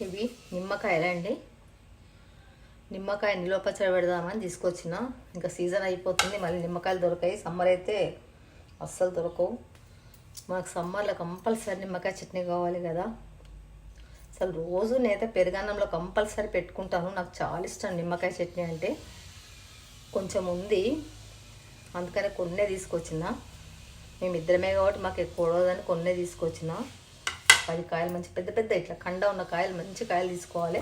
ఇవి నిమ్మకాయలండి నిమ్మకాయ నిల్వ పచ్చడి పెడదామని తీసుకొచ్చిన. ఇంకా సీజన్ అయిపోతుంది మళ్ళీ నిమ్మకాయలు దొరకాయి. సమ్మర్ అయితే అస్సలు దొరకవు. మాకు సమ్మర్లో కంపల్సరీ నిమ్మకాయ చట్నీ కావాలి కదా. అసలు రోజు నేనైతే పెరుగన్నంలో కంపల్సరీ పెట్టుకుంటాను. నాకు చాలా ఇష్టం నిమ్మకాయ చట్నీ అంటే. కొంచెం ఉంది. అందుకని కొన్నే తీసుకొచ్చిన. మేము ఇద్దరమే కాబట్టి మాకు ఎక్కువ ఉండదని కొన్నే తీసుకొచ్చిన. పది కాయలు మంచి పెద్ద పెద్ద ఇట్లా కండ ఉన్న కాయలు మంచి కాయలు తీసుకోవాలి.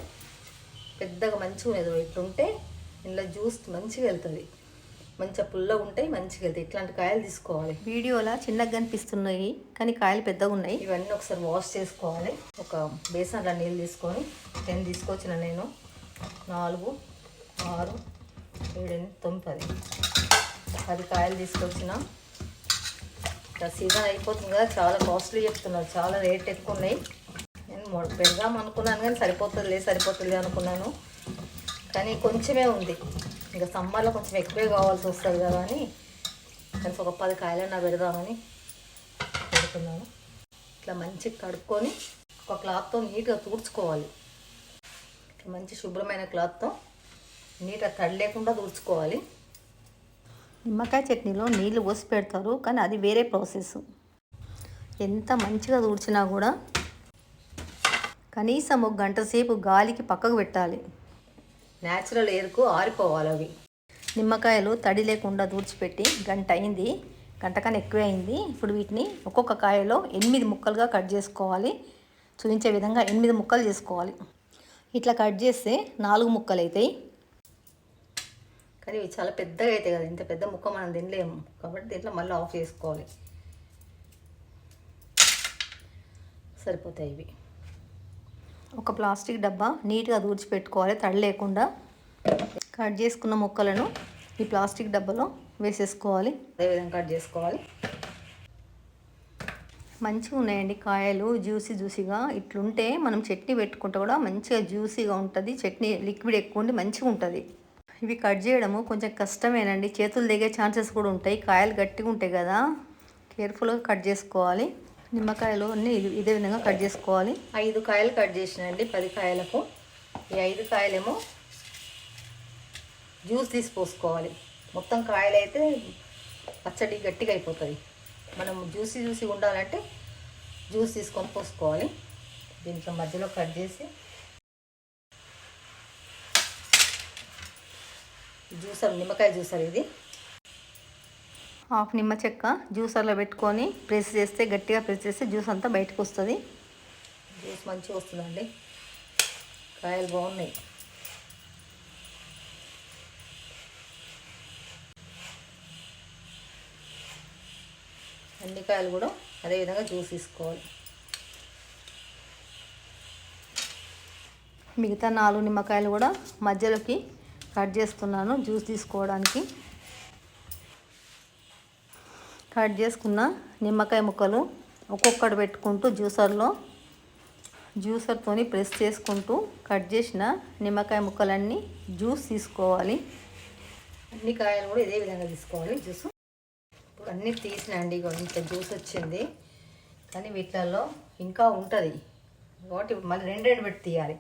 పెద్దగా మంచిగా ఉన్నది ఇట్లుంటే ఇందులో జ్యూస్ మంచిగా వెళ్తుంది. మంచిగా పుల్లగా ఉంటాయి మంచిగా వెళ్తాయి. ఇట్లాంటి కాయలు తీసుకోవాలి. వీడియోలా చిన్నగా కనిపిస్తున్నాయి కానీ కాయలు పెద్దగా ఉన్నాయి. ఇవన్నీ ఒకసారి వాష్ చేసుకోవాలి. ఒక బేసన్లో నీళ్ళు తీసుకొని టెన్ తీసుకొచ్చిన నేను నాలుగు ఆరు ఏడు ఎనిమిది తొమ్మిది పది కాయలు తీసుకొచ్చిన. ఇట్లా సీజన్ అయిపోతుంది కదా చాలా కాస్ట్లీ చెప్తున్నారు చాలా రేట్ ఎక్కువ ఉన్నాయి నేను పెడదాం అనుకున్నాను కానీ సరిపోతుందిలే సరిపోతుంది అనుకున్నాను. కానీ కొంచెమే ఉంది. ఇంకా సమ్మర్లో కొంచెం ఎక్కువే కావాల్సి వస్తుంది కదా అని కనీసం ఒక పది కాయలన్నా పెడదామని పెడుతున్నాను. ఇట్లా మంచిగా కడుక్కొని ఒక క్లాత్తో నీట్గా తుడుచుకోవాలి. మంచి శుభ్రమైన క్లాత్తో నీట్గా తడి లేకుండా తుడుచుకోవాలి. నిమ్మకాయ చట్నీలో నీళ్ళు పోసి పెడతారు కానీ అది వేరే ప్రాసెస్. ఎంత మంచిగా తుడిచినా కూడా కనీసం ఒక గంట సేపు గాలికి పక్కకు పెట్టాలి. న్యాచురల్ ఎయిర్కు ఆరిపోవాలి అవి. నిమ్మకాయలు తడి లేకుండా దూడ్చిపెట్టి గంట అయింది గంట కన్నా ఎక్కువే అయింది. ఇప్పుడు వీటిని ఒక్కొక్క కాయలో ఎనిమిది ముక్కలుగా కట్ చేసుకోవాలి. చూపించే విధంగా ఎనిమిది ముక్కలు చేసుకోవాలి. ఇట్లా కట్ చేస్తే నాలుగు ముక్కలు అవుతాయి కానీ ఇవి చాలా పెద్దగా అవుతాయి కదా. ఇంత పెద్ద ముక్క మనం తినలేము. కాబట్టి దీంట్లో మళ్ళీ ఆఫ్ చేసుకోవాలి. సరిపోతాయి ఇవి. ఒక ప్లాస్టిక్ డబ్బా నీట్గా దూర్చిపెట్టుకోవాలి తడి లేకుండా కట్ చేసుకున్న ముక్కలను ఈ ప్లాస్టిక్ డబ్బాలో వేసేసుకోవాలి. అదేవిధంగా కట్ చేసుకోవాలి. మంచిగా ఉన్నాయండి కాయలు. జ్యూసీ జ్యూసీగా ఇట్లుంటే మనం చట్నీ పెట్టుకుంటే కూడా మంచిగా జ్యూసీగా ఉంటుంది. చట్నీ లిక్విడ్ ఎక్కువ ఉండి మంచిగా ఉంటుంది. ఇవి కట్ చేయడము కొంచెం కష్టమేనండి. చేతులు దిగే ఛాన్సెస్ కూడా ఉంటాయి. కాయలు గట్టిగా ఉంటాయి కదా. కేర్ఫుల్గా కట్ చేసుకోవాలి. నిమ్మకాయలు అన్నీ ఇదే విధంగా కట్ చేసుకోవాలి. ఐదు కాయలు కట్ చేసినండి పది కాయలకు. ఈ ఐదు కాయలేమో జ్యూస్ తీసి పోసుకోవాలి. మొత్తం కాయలు అయితే పచ్చడి గట్టిగా అయిపోతుంది. మనం జ్యూసీ జ్యూసీ ఉండాలంటే జ్యూస్ తీసుకొని పోసుకోవాలి. దీంట్లో మధ్యలో కట్ చేసి జ్యూసర్ నిమ్మకాయ జ్యూసర్ ఇది. హాఫ్ నిమ్మ చెక్క జ్యూసర్లో పెట్టుకొని ప్రెస్ చేస్తే గట్టిగా ప్రెస్ చేస్తే జ్యూస్ అంతా బయటకు వస్తుంది. జ్యూస్ మంచిగా వస్తుందండి. కాయలు బాగున్నాయి. అన్ని కాయలు కూడా అదే విధంగా జ్యూస్ తీసుకోవాలి. మిగతా నాలుగు నిమ్మకాయలు కూడా మధ్యలోకి కట్ చేస్తున్నాను జ్యూస్ తీసుకోవడానికి. కట్ చేసుకున్న నిమ్మకాయ ముక్కలు ఒక్కొక్కటి పెట్టుకుంటూ జ్యూసర్లో జ్యూసర్తోని ప్రెస్ చేసుకుంటూ కట్ చేసిన నిమ్మకాయ ముక్కలన్నీ జ్యూస్ తీసుకోవాలి. అన్ని కాయలు కూడా ఇదే విధంగా తీసుకోవాలి జ్యూస్. ఇప్పుడు అన్నీ తీసిన అండి ఇంత జ్యూస్ వచ్చింది. కానీ వీటిలలో ఇంకా ఉంటుంది. కాబట్టి మళ్ళీ రెండు రెండు పెట్టి తీయాలి.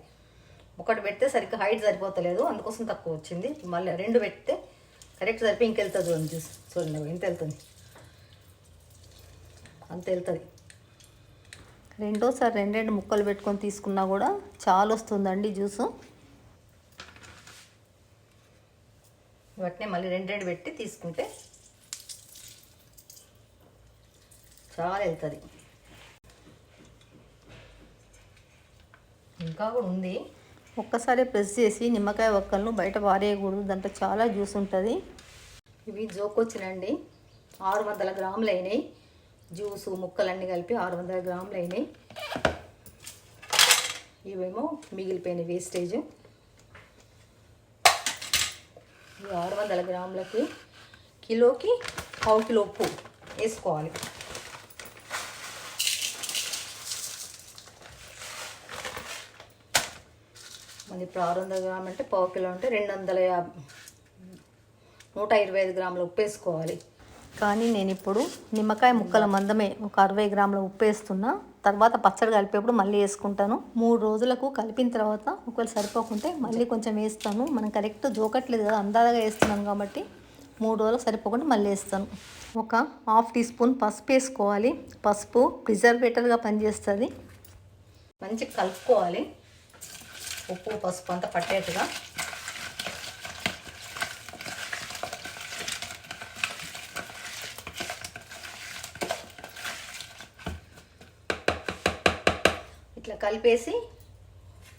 ఒకటి పెడితే సరిగ్గా హైట్ సరిపోతలేదు అందుకోసం తక్కువ వచ్చింది. మళ్ళీ రెండు పెడితే కరెక్ట్ సరిపోయి ఇంకెళ్తుంది చూడండి జ్యూస్ చూడండి ఇంత వెళ్తుంది? అంత వెళ్తుంది. రెండోసారి రెండు రెండు ముక్కలు పెట్టుకొని తీసుకున్నా కూడా చాలా వస్తుందండి జ్యూసు. వాటిని మళ్ళీ రెండు రెండు పెట్టి తీసుకుంటే చాలా వెళ్తుంది. ఇంకా కూడా ఉంది. ఒక్కసారి ప్రెస్ చేసి నిమ్మకాయ ఒక్కలను బయట పారేయకూడదు దాంట్లో చాలా జ్యూస్ ఉంటుంది. ఇవి జోకొచ్చినండి ఆరు వందల గ్రాములు అయినాయి. జ్యూసు ముక్కలన్నీ కలిపి ఆరు వందల గ్రాములు అయినాయి. ఇవేమో మిగిలిపోయిన వేస్టేజ్ ఈ ఆరు వందల గ్రాములకి కిలోకి పావు కిలో ఉప్పు వేసుకోవాలి. మరి ఇప్పుడు ఆరు వందల గ్రాములు అంటే పావు కిలో అంటే రెండు వందల యాభై నూట ఇరవై ఐదు గ్రాముల ఉప్పు వేసుకోవాలి. కానీ నేను ఇప్పుడు నిమ్మకాయ ముక్కల మందమే ఒక అరవై గ్రాముల ఉప్పు వేస్తున్నా. తర్వాత పచ్చడి కలిపేప్పుడు మళ్ళీ వేసుకుంటాను. మూడు రోజులకు కలిపిన తర్వాత ఒకవేళ సరిపోకుంటే మళ్ళీ కొంచెం వేస్తాను. మనం కరెక్ట్ జోకట్లేదు కదా అందాజగా వేస్తున్నాం కాబట్టి మూడు రోజులకు సరిపోకుండా మళ్ళీ వేస్తాను. ఒక హాఫ్ టీ స్పూన్ పసుపు వేసుకోవాలి. పసుపు ప్రిజర్వేటర్గా పనిచేస్తుంది. మంచిగా కలుపుకోవాలి. ఉప్పు పసుపు అంతా పట్టేట్టుగా. ఇట్లా కలిపేసి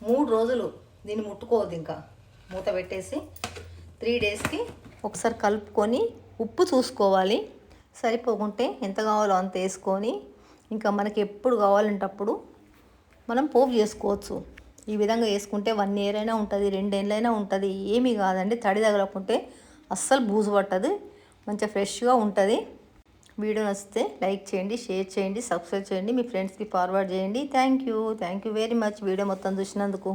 మూడు రోజులు దీన్ని ముట్టుకోవద్దు ఇంకా. మూత పెట్టేసి త్రీ డేస్కి ఒకసారి కలుపుకొని ఉప్పు చూసుకోవాలి. సరిపోకుంటే ఎంత కావాలో అంత వేసుకొని ఇంకా మనకి ఎప్పుడు కావాలంటప్పుడు మనం పోపు చేసుకోవచ్చు. ఈ విధంగా వేసుకుంటే వన్ ఇయర్ అయినా ఉంటుంది రెండేళ్ళైనా ఉంటుంది ఏమీ కాదండి. తడి తగలకుంటే అస్సలు బూజు పట్టదు మంచిగా ఫ్రెష్గా ఉంటుంది. వీడియో నచ్చితే లైక్ చేయండి షేర్ చేయండి సబ్స్క్రైబ్ చేయండి మీ ఫ్రెండ్స్కి ఫార్వర్డ్ చేయండి. Thank you thank you very much video మొత్తం చూసినందుకు.